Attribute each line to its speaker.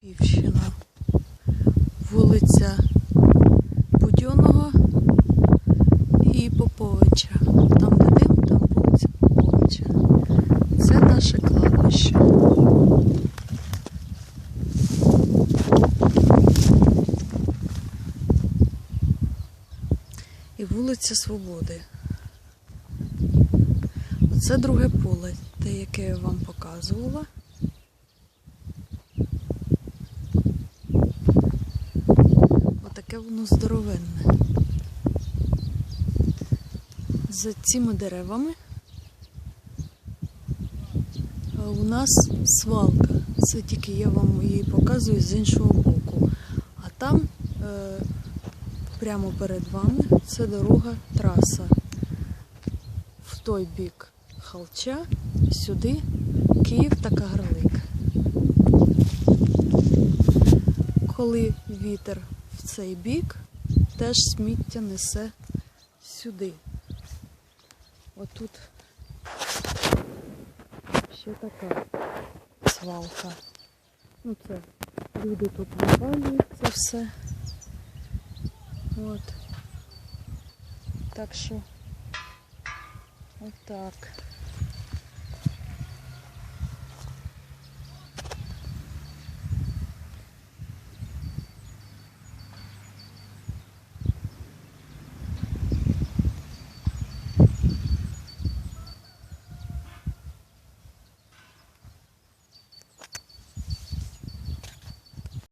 Speaker 1: Півщина. Вулиця Будьонного і Поповича. Там, де дим, там вулиця Поповича. Це наше кладбище. І вулиця Свободи. Оце друге поле, те, яке я вам показувала. Отаке воно здоровенне. За цими деревами е, у нас свалка. Це тільки я вам її показую з іншого боку. А там е, прямо перед вами це дорога траса. В той бік Халча, сюди Київ та Кагарлик. Коли вітер цей бік, теж сміття несе сюди. Отут ще така свалка. Ну це люди тут випалюють це все. От. Так що отак.